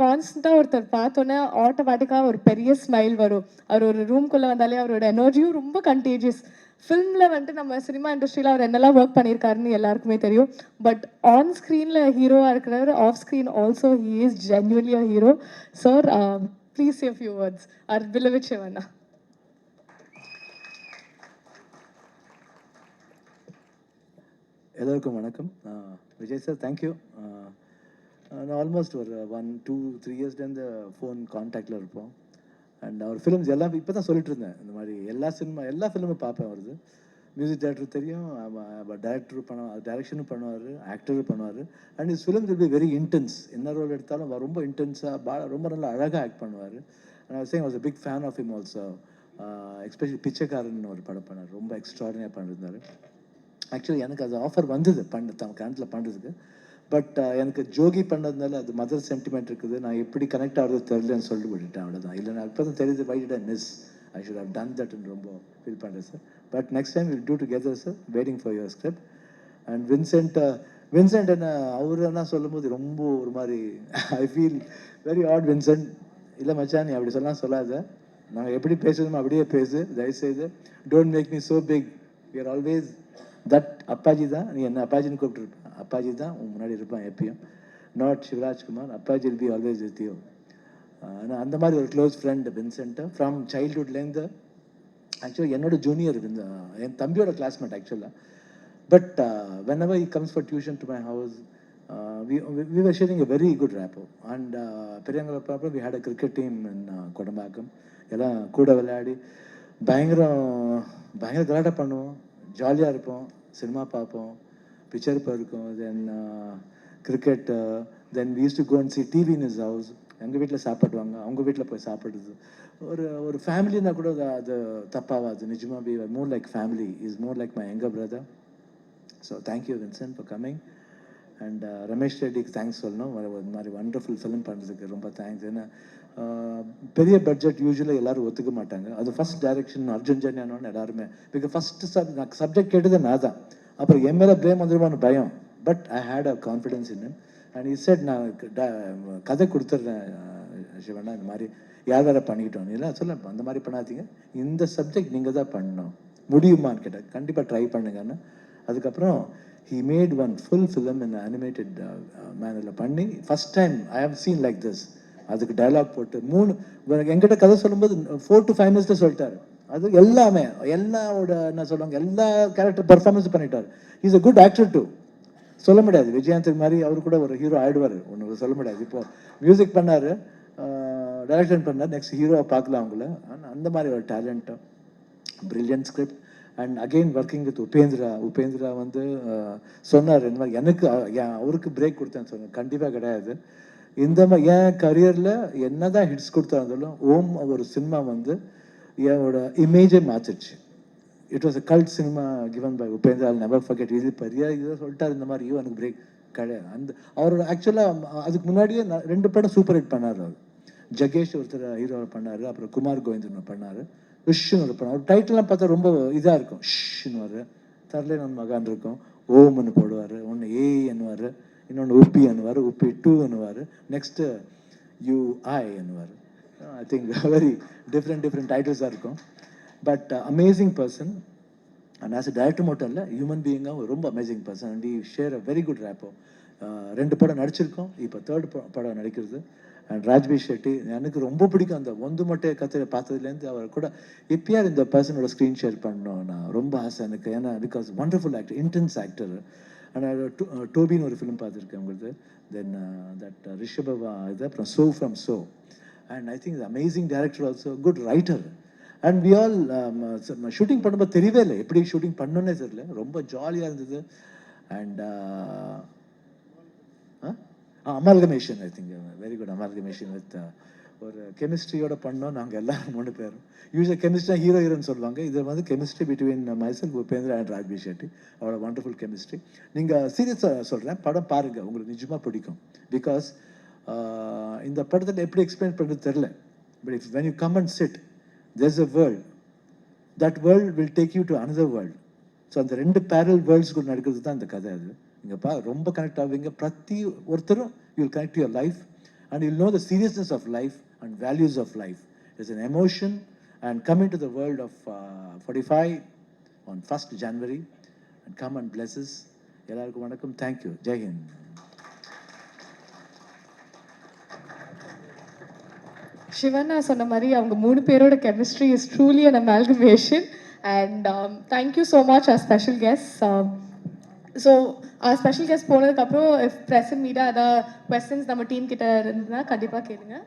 கான்ஸ்டண்ட்டாக ஒருத்தர் பார்த்தோன்னே ஆட்டோமேட்டிக்காக ஒரு பெரிய ஸ்மைல் வரும். அவர் ஒரு ரூம்குள்ளே வந்தாலே அவரோட எனர்ஜியும் ரொம்ப கண்டேஜியஸ் ஃபிலிமில் வந்துட்டு நம்ம சினிமா இண்டஸ்ட்ரியில் அவர் என்னெல்லாம் ஒர்க் பண்ணியிருக்காருன்னு எல்லாருக்குமே தெரியும். பட் ஆன் ஸ்க்ரீனில் ஹீரோவாக இருக்கிறவர் off screen also he is genuinely a hero sir please a few words our beloved Shivanna எல்லோருக்கும் வணக்கம். விஜய் சார் தேங்க்யூ நான் ஆல்மோஸ்ட் ஒரு ஒன் டூ த்ரீ இயர்ஸ்லேருந்து ஃபோன் காண்டாக்டில் இருப்போம். அண்ட் அவர் ஃபிலிம்ஸ் எல்லாம் இப்போ தான் சொல்லிட்டு இருந்தேன். இந்த மாதிரி எல்லா சினிமா எல்லா ஃபிலிமும் பார்ப்பேன் வருது மியூசிக் டேரக்டர் தெரியும் டேரக்டர் பண்ணுவார் டேரக்ஷனும் பண்ணுவார் ஆக்டரும் பண்ணுவார். And is film will be very intense என்ன ரோல் எடுத்தாலும் ரொம்ப இன்டென்ஸாக பா ரொம்ப நல்லா அழகாக ஆக்ட் பண்ணுவார். And same was a big fan of him also especially Pichaikkaran ஒரு படம் பண்ணார். ரொம்ப எக்ஸ்ட்ராடினியாக பண்ணிருந்தார். ஆக்சுவலி எனக்கு அது ஆஃபர் வந்தது பண்ண தம் கரண்ட்டில் பண்ணுறதுக்கு பட் uh, எனக்கு ஜோகி பண்ணதுனால அது மதர் சென்டிமெண்ட் இருக்குது. நான் எப்படி கனெக்ட் ஆகிறது தெரிலன்னு சொல்லிட்டு விட்டுட்டேன். அவ்வளோதான் இல்லை நான் இப்போ தான் தெரியுது why did miss I should have done தட்னு ரொம்ப ஃபீல் பண்ணுறேன் sir but next time will do together sir waiting for your script and Vincent Vincent என்ன அவர் என்ன சொல்லும்போது ரொம்ப ஒரு மாதிரி I feel very odd Vincent இல்லை மச்சான் நீ அப்படி சொல்லலாம் சொல்லாத. நாங்கள் எப்படி பேசுறோமோ அப்படியே பேசு. தயவுசெய்து. Don't make me so big you're always that Appaji தான். நீ என்ன அப்பாஜின்னு கூப்பிட்டுருப்ப. அப்பாஜி தான் உன் முன்னாடி இருப்பான் எப்பயும். Not Shivarajkumar Appaji will be always with you ஆனால் அந்த மாதிரி ஒரு க்ளோஸ் ஃப்ரெண்ட் வின்சென்ட்டு ஃப்ரம் சைல்ட்ஹுட்லேருந்து ஆக்சுவலாக என்னோட ஜூனியர் என் தம்பியோட கிளாஸ்மேட் ஆக்சுவலாக but whenever he comes for tuition to my house we were sharing a very good rapport and பெரியவங்களை பார்ப்போம் we had a cricket team in Kodambakkam எல்லாம் கூட விளையாடி பயங்கரம் பயங்கர கலாட்டம் பண்ணுவோம். ஜாலியாக இருப்போம் சினிமா பார்ப்போம். பிக்சர் இருக்கும் then cricket then views to gone see TV in is house எங்கள் வீட்டில் சாப்பிடுவாங்க அவங்க வீட்டில் போய் சாப்பிடுறது. ஒரு ஒரு ஃபேமிலினா கூட அது அது தப்பாகாது நிஜமாக be more like family is more like my younger brother so thank you Vincent for coming and Ramesh ரெட்டிக்கு thanks சொல்லணும். ஒரு மாதிரி வண்டர்ஃபுல் ஃபிலிம் பண்ணுறதுக்கு ரொம்ப தேங்க்ஸ் ஏன்னா uh, பெரிய பட்ஜெட் யூஸ்வலாக எல்லாரும் ஒத்துக்க மாட்டாங்க. அது ஃபஸ்ட் டைரக்ஷன் அர்ஜுன் ஜன்யானோன்னு எல்லாருமே பிகாஸ் ஃபஸ்ட்டு சப் நான் சப்ஜெக்ட் கேட்டது நான் தான். அப்புறம் என் மேலே ப்ளேம் வந்துருமான்னு பயம். But I had a confidence in and it set நான் கதை கொடுத்துட்றேன் சிவண்ணா இந்த மாதிரி. யார் வேறு பண்ணிக்கிட்டோம்? இல்லை சொல்ல அந்த மாதிரி பண்ணாதீங்க. இந்த சப்ஜெக்ட் நீங்கள் தான் பண்ணணும். முடியுமான்னு கேட்டேன் கண்டிப்பாக ட்ரை பண்ணுங்கன்னு. அதுக்கப்புறம் he made one full film இந்த அனிமேட்டட் மேனரில் பண்ணி first time I have seen like this அதுக்கு டயலாக் போட்டு மூணு என்கிட்ட கதை சொல்லும்போது ஃபோர் டு ஃபைவ் மினிட்ஸில் சொல்லிட்டாரு. அது எல்லாமே எல்லாவோட என்ன சொல்லுவாங்க எல்லா கேரக்டர் பர்ஃபார்மன்ஸ் பண்ணிட்டார். Is a good actor too சொல்ல முடியாது. விஜயகாந்த் மாதிரி அவர் கூட ஒரு ஹீரோ ஆயிடுவார். ஒன்று சொல்ல முடியாது. இப்போ மியூசிக் பண்ணார் டைரக்ஷன் பண்ணார் நெக்ஸ்ட் ஹீரோவை பார்க்கலாம் அவங்கள. அந்த மாதிரி ஒரு டேலண்ட்டும் brilliant script and again working with Upendra Upendra வந்து சொன்னார் இந்த மாதிரி எனக்கு என் அவருக்கு பிரேக் கொடுத்தேன்னு சொன்னேன் கண்டிப்பாக கிடையாது. இந்த மாதிரி என் கரியரில் என்ன தான் ஹிட்ஸ் கொடுத்தா இருந்தாலும் ஓம் ஒரு சினிமா வந்து என்னோட இமேஜை மாற்றிடுச்சு it was a cult cinema given by Upendra all never forget இது பெரிய இதை சொல்லிட்டார் இந்த மாதிரி எனக்கு பிரேக் கிடையாது அந்த அவரோட ஆக்சுவலாக அதுக்கு முன்னாடியே ரெண்டு படம் சூப்பர் ஹிட் பண்ணார் அவர். ஜகேஷ் ஒருத்தர் ஹீரோ பண்ணார் அப்புறம் குமார் கோவிந்தன் பண்ணார் விஷுன்னு ஒரு படம் அவர் பார்த்தா ரொம்ப இதாக இருக்கும். ஷ்ன்னு வரு தரலே நன் மகான் இருக்கும். ஓம்னு போடுவார். ஒன்று ஏ என்னுவார். இன்னொன்று உப்பி என்னுவார். உப்பி டூ என்னுவார். Next U I என்னுவார். I think very different different டைட்டில்ஸாக இருக்கும். But amazing person and as a director மட்டும் இல்லை ஹியூமன் பீயிங்காக ரொம்ப amazing person and we share a very good rapport ரெண்டு படம் நடிச்சிருக்கோம். இப்போ தேர்ட் படம் நடிக்கிறது. அண்ட் ராஜ்பி ஷெட்டி எனக்கு ரொம்ப பிடிக்கும் அந்த ஒன்று மட்டை கத்திர பார்த்ததுலேருந்து அவர் கூட எப்பயார் இந்த பர்சனோட ஸ்க்ரீன் ஷேர் பண்ணோம். நான் ரொம்ப ஆசை எனக்கு. ஏன்னா because wonderful actor intense actor and டோபின்னு ஒரு ஃபிலிம் பார்த்துருக்கேன் உங்களுக்கு. தென் தட் ரிஷபவா இது அப்புறம் so from so and I think amazing director also good writer and we all shooting பண்ணும்போது தெரியவே இல்லை. எப்படி ஷூட்டிங் பண்ணோன்னே தெரியல. ரொம்ப ஜாலியாக இருந்தது. And amalgamation I think very good amalgamation with ஒரு கெமிஸ்ட்ரியோட பண்ணோம் நாங்கள் எல்லாரும் மூணு பேரும். யூஸ்வல் கெமிஸ்ட்ரினா ஹீரோ ஹீரோன்னு சொல்லுவாங்க. இது வந்து chemistry between myself Upendra and Raj B Shetty அவரோட வண்டர்ஃபுல் கெமிஸ்ட்ரி நீங்கள் சீரியஸாக சொல்கிறேன் படம் பாருங்கள் உங்களுக்கு நிஜமாக பிடிக்கும். பிகாஸ் இந்த படத்தில் எப்படி எக்ஸ்பிளைன் பண்ணுறது தெரில but if when you come and sit there's a world that world will take you to another world so அந்த ரெண்டு பேரல் வேர்ல்ட்ஸ்குள்ள நடக்கிறது தான் இந்த கதை அது நீங்கள் பா ரொம்ப கனெக்ட் ஆவீங்க பிரதி ஒருத்தரும் you will connect your life and you'll know the seriousness of life and values of life. It's an emotion and come into the world of uh, 45 on 1st January and come and bless us. எல்லாருக்கும் வணக்கம் thank you Jai Hind சொன்ன மாதிரி அவங்க மூணு பேரோட chemistry is truly an amalgamation and thank you so much our special guest so our special guest போனதுக்கப்புறம் if present மீடாக ஏதாவது கொஸ்டின்ஸ் நம்ம டீம் கிட்ட இருந்ததுன்னா கண்டிப்பாக கேளுங்க.